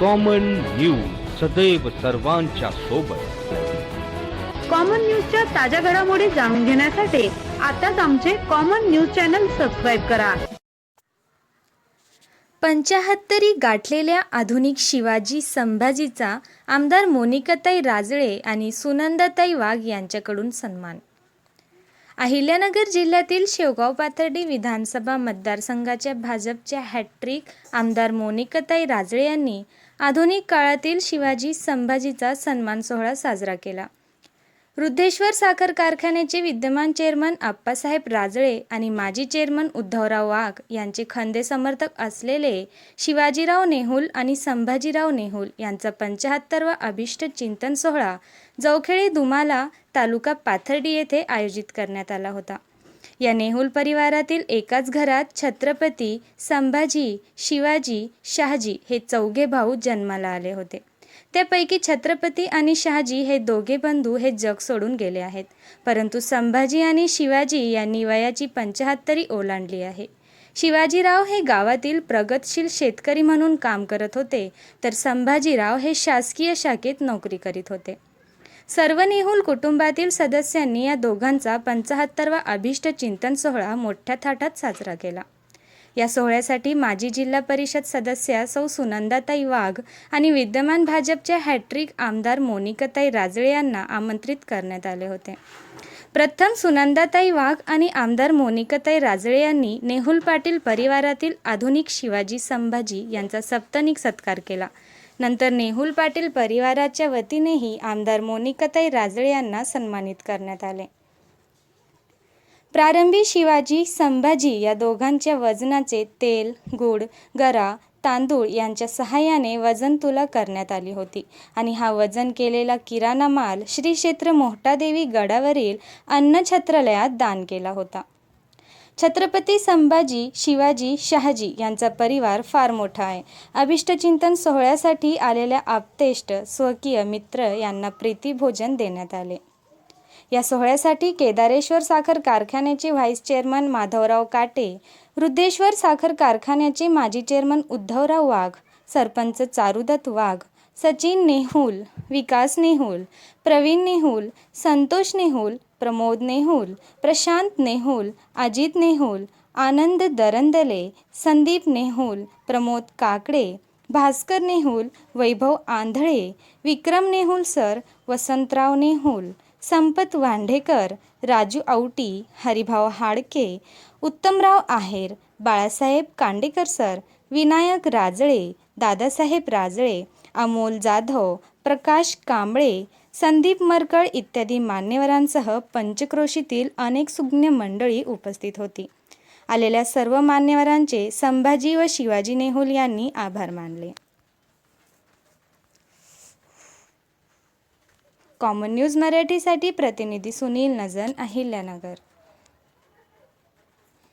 Common news सदैव सर्वांच्या सोबत. कॉमन न्यूजच्या ताज्या घडामोडी जाणून घेण्यासाठी आताच आमचे कॉमन न्यूज चॅनल सबस्क्राईब करा. पंचाहत्तरी गाठलेल्या आधुनिक शिवाजी संभाजीचा आमदार मोनिकाताई राजळे आणि सुनंदाताई वाघ यांच्याकडून सन्मान. अहिल्यानगर जिल्ह्यातील शेवगाव पाथर्डी विधानसभा मतदारसंघाच्या भाजपच्या हॅट्रिक आमदार मोनिकाताई राजळे यांनी आधुनिक काळातील शिवाजी संभाजीचा सन्मान सोहळा साजरा केला. वृद्धेश्वर साखर कारखान्याचे विद्यमान चेअरमन आप्पासाहेब राजळे आणि माजी चेअरमन उद्धवराव वाघ यांचे खंदे समर्थक असलेले शिवाजीराव नेहुल आणि संभाजीराव नेहुल यांचा पंचाहत्तरवा अभिष्ट चिंतन सोहळा जवखेळी दुमाला तालुका पाथर्डी येथे आयोजित करण्यात आला होता. या नेहुल परिवारातील एकाच घरात छत्रपती संभाजी शिवाजी शहाजी हे चौघे भाऊ जन्माला आले होते. त्यापैकी छत्रपती आणि शहाजी हे दोघे बंधू हे जग सोडून गेले आहेत. परंतु संभाजी आणि शिवाजी यांनी वयाची पंचाहत्तरी ओलांडली आहे. शिवाजीराव हे गावातील प्रगतशील शेतकरी म्हणून काम करत होते तर संभाजीराव हे शासकीय शाखेत नोकरी करीत होते. सर्व नेहुल कुटुंबातील सदस्यांनी या दोघांचा पंचाहत्तरवा अभिष्ट चिंतन सोहळा मोठ्या थाटात साजरा केला. या सोहळ्यासाठी माजी जिल्हा परिषद सदस्या सौ सुनंदाताई वाघ आणि विद्यमान भाजपच्या हॅट्रिक आमदार मोनिकाताई राजळे यांना आमंत्रित करण्यात आले होते. प्रथम सुनंदाताई वाघ आणि आमदार मोनिकाताई राजळे यांनी नेहुल पाटील परिवारातील आधुनिक शिवाजी संभाजी यांचा सप्तनिक सत्कार केला. नंतर नेहुल पाटील परिवाराच्या वतीनेही आमदार मोनिकाताई राजळे यांना सन्मानित करण्यात आले. प्रारंभी शिवाजी संभाजी या दोघांच्या वजनाचे तेल गुड गरा तांदूळ यांच्या सहाय्याने वजन तुला करण्यात आली होती. आणि हा वजन केलेला किराणा माल श्री क्षेत्र मोहटादेवी गडावरील अन्नछत्रालयात दान केला होता. छत्रपती संभाजी शिवाजी शहाजी यांचा परिवार फार मोठा आहे. अभिष्टचिंतन सोहळ्यासाठी आलेल्या आप्तेष्ट स्वकीय मित्र यांना प्रीतीभोजन देण्यात आले. या सोहळ्यासाठी केदारेश्वर साखर कारखान्याचे व्हाईस चेअरमन माधवराव काटे वृद्धेश्वर साखर कारखान्याचे माजी chairman Uddhavrao Wagh sarpanch Charudatt Wagh Sachin Nehul Vikas Nehul Pravin Nehul Santosh Nehul Pramod Nehul Prashant Nehul Ajit Nehul Anand Darandale Sandeep Nehul Pramod Kakade Bhaskar Nehul Vaibhav Andhale Vikram Nehul sir Vasantrao Nehul Sampat Wandhekar Raju Awati Haribhau Hadke Uttamrao Aher Balasaheb Kandekar sir Vinayak Rajale Dadasaheb Rajale Amol Jadhav Prakash Kamble Sandeep Markal इत्यादी मान्यवरांसह पंचक्रोशीतील अनेक सुज्ञ मंडळी उपस्थित होती. आलेल्या सर्व मान्यवरांचे संभाजी व शिवाजी नेहुल यांनी आभार मानले. कॉमन न्यूज मराठीसाठी प्रतिनिधी सुनील नजन अहिल्यानगर.